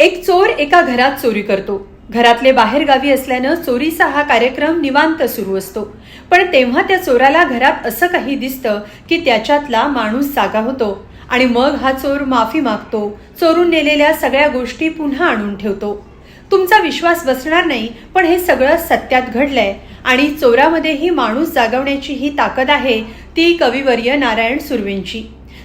एक चोर एका घरात चोरी करतो. घरातले बाहेर गावी असल्यानं चोरीचा हा कार्यक्रम निवांत सुरू असतो. पण तेव्हा त्या चोराला घरात असं काही दिसतं की त्याच्यातला माणूस जागा होतो आणि मग हा चोर माफी मागतो चोरून नेलेल्या सगळ्या गोष्टी पुन्हा आणून ठेवतो. तुमचा विश्वास बसणार नाही पण हे सगळं सत्यात घडलंय आणि चोरामध्येही माणूस जागवण्याची ही ताकद आहे ती कविवर्य नारायण सुर्वेंची.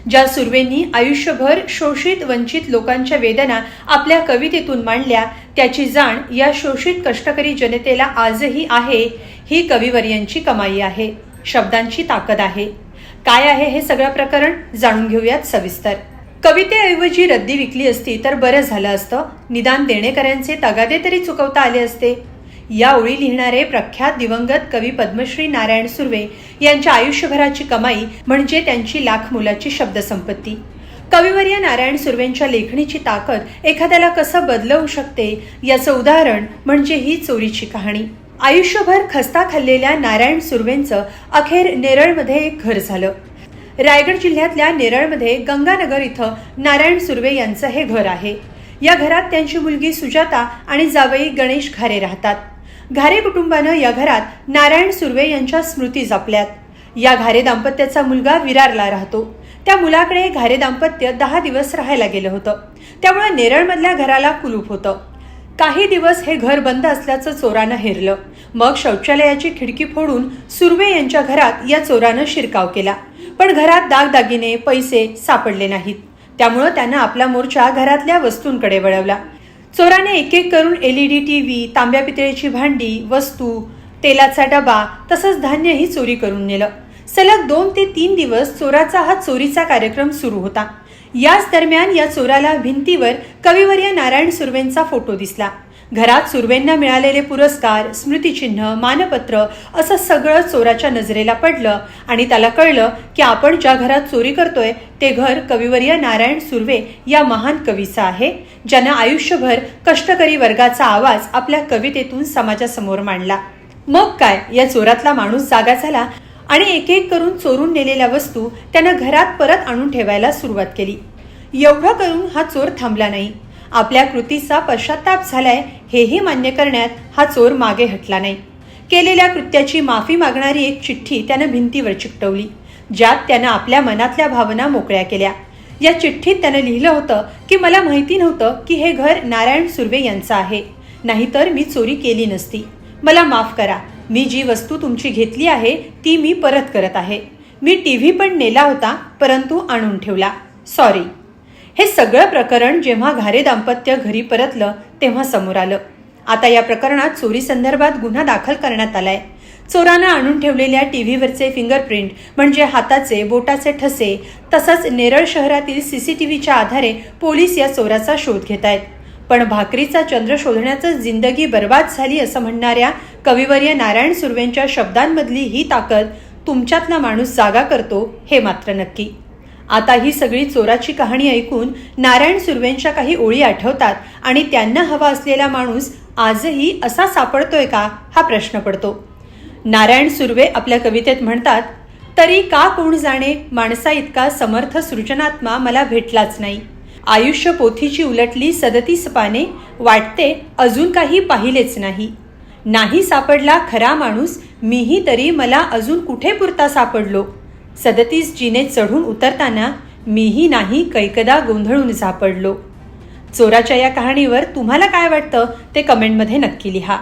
ज्या सुर्वेंनी आयुष्यभर शोषित वंचित लोकांच्या वेदना आपल्या कवितेतून मांडल्या त्याची जाण या शोषित कष्टकरी जनतेला आजही आहे. ही कविवर्यांची कमाई आहे. शब्दांची ताकद आहे. काय आहे हे सगळं प्रकरण जाणून घेऊयात सविस्तर. कवितेऐवजी रद्दी विकली असती तर बरं झालं असतं. निदान देणेकऱ्यांचे तगादे तरी चुकवता आले असते. या ओळी लिहिणारे प्रख्यात दिवंगत कवी पद्मश्री नारायण सुर्वे यांच्या आयुष्यभराची कमाई म्हणजे त्यांची लाख मुलाची शब्दसंपत्ती. कविवर्य नारायण सुर्वेंच्या लेखणीची ताकद एखाद्याला कसं बदलवू शकते याचं उदाहरण म्हणजे ही चोरीची कहाणी. आयुष्यभर खस्ता खाल्लेल्या नारायण सुर्वेंचं अखेर नेरळमध्ये एक घर झालं. रायगड जिल्ह्यातल्या नेरळमध्ये गंगानगर इथं नारायण सुर्वे यांचं हे घर आहे. या घरात त्यांची मुलगी सुजाता आणि जावई गणेश घारे राहतात. घारे कुटुंबानं या घरात नारायण सुर्वे यांच्या स्मृती जपल्यात. या घारे दाम्पत्याचा मुलगा विरारला राहतो. त्या मुलाकडे घारे दाम्पत्य दहा दिवस राहायला गेलं होतं. त्यामुळे नेरळमधल्या घराला कुलूप होतं. काही दिवस हे घर बंद असल्याचं चोरानं हेरलं. मग शौचालयाची खिडकी फोडून सुर्वे यांच्या घरात या चोरानं शिरकाव केला. पण घरात दागदागिने पैसे सापडले नाहीत. त्यामुळं त्यानं आपला मोर्चा घरातल्या वस्तूंकडे वळवला. चोराने एक एक करून एलईडी टीव्ही तांब्या पितळेची भांडी वस्तू तेलाचा डबा तसंच धान्यही चोरी करून नेलं. सलग दोन ते तीन दिवस चोराचा हा चोरीचा कार्यक्रम सुरू होता. याच दरम्यान या चोराला भिंतीवर कविवर्य नारायण सुर्वेंचा फोटो दिसला. घरात सुरवेंना मिळालेले पुरस्कार स्मृतिचिन्ह मानपत्र असं सगळं चोराच्या नजरेला पडलं आणि त्याला कळलं की आपण ज्या घरात चोरी करतोय ते घर कविवर्य नारायण सुर्वे या महान कवीचं आहे ज्यानं आयुष्यभर कष्टकरी वर्गाचा आवाज आपल्या कवितेतून समाजासमोर मांडला. मग काय? या चोरातला माणूस जागा झाला आणि एक एक करून चोरून नेलेल्या वस्तू त्यानं घरात परत आणून ठेवायला सुरुवात केली. एवढं करून हा चोर थांबला नाही. आपल्या कृतीचा पश्चाताप झालाय हेही मान्य करण्यात हा चोर मागे हटला नाही. केलेल्या कृत्याची माफी मागणारी एक चिठ्ठी त्यानं भिंतीवर चिकटवली ज्यात त्यानं आपल्या मनातल्या भावना मोकळ्या केल्या. या चिठ्ठीत त्यानं लिहिलं होतं की मला माहिती नव्हतं की हे घर नारायण सुर्वे यांचं आहे. नाहीतर मी चोरी केली नसती. मला माफ करा. मी जी वस्तू तुमची घेतली आहे ती मी परत करत आहे. मी टी व्ही पण नेला होता परंतु आणून ठेवला. सॉरी. हे सगळं प्रकरण जेव्हा घारे दाम्पत्य घरी परतलं तेव्हा समोर आलं. आता या प्रकरणात चोरी संदर्भात गुन्हा दाखल करण्यात आलाय. चोरानं आणून ठेवलेल्या टी व्हीवरचे फिंगरप्रिंट म्हणजे हाताचे बोटाचे ठसे तसंच नेरळ शहरातील सी सी टी व्हीच्या आधारे पोलीस या चोराचा शोध घेत आहेत. पण भाकरीचा चंद्र शोधण्याचं जिंदगी बर्बाद झाली असं म्हणणाऱ्या कविवर्य नारायण सुर्वेंच्या शब्दांमधली ही ताकद तुमच्यातला माणूस जागा करतो हे मात्र नक्की. आता ही सगळी चोराची कहाणी ऐकून नारायण सुर्वेंच्या काही ओळी आठवतात आणि त्यांना हवा असलेला माणूस आजही असा सापडतोय का हा प्रश्न पडतो. नारायण सुर्वे आपल्या कवितेत म्हणतात तरी का कोण जाणे माणसा इतका समर्थ सृजनात्मा मला भेटलाच नाही. आयुष्य पोथीची उलटली सदतीस पाने वाटते अजून काही पाहिलेच नाही. नाही सापडला खरा माणूस मीही तरी मला अजून कुठे पुरता सापडलो. सदतीस जिने चढून उतरताना मीही नाही कैकदा गोंधळून सापडलो. चोराच्या या कहाणीवर तुम्हाला काय वाटतं ते कमेंटमध्ये नक्की लिहा.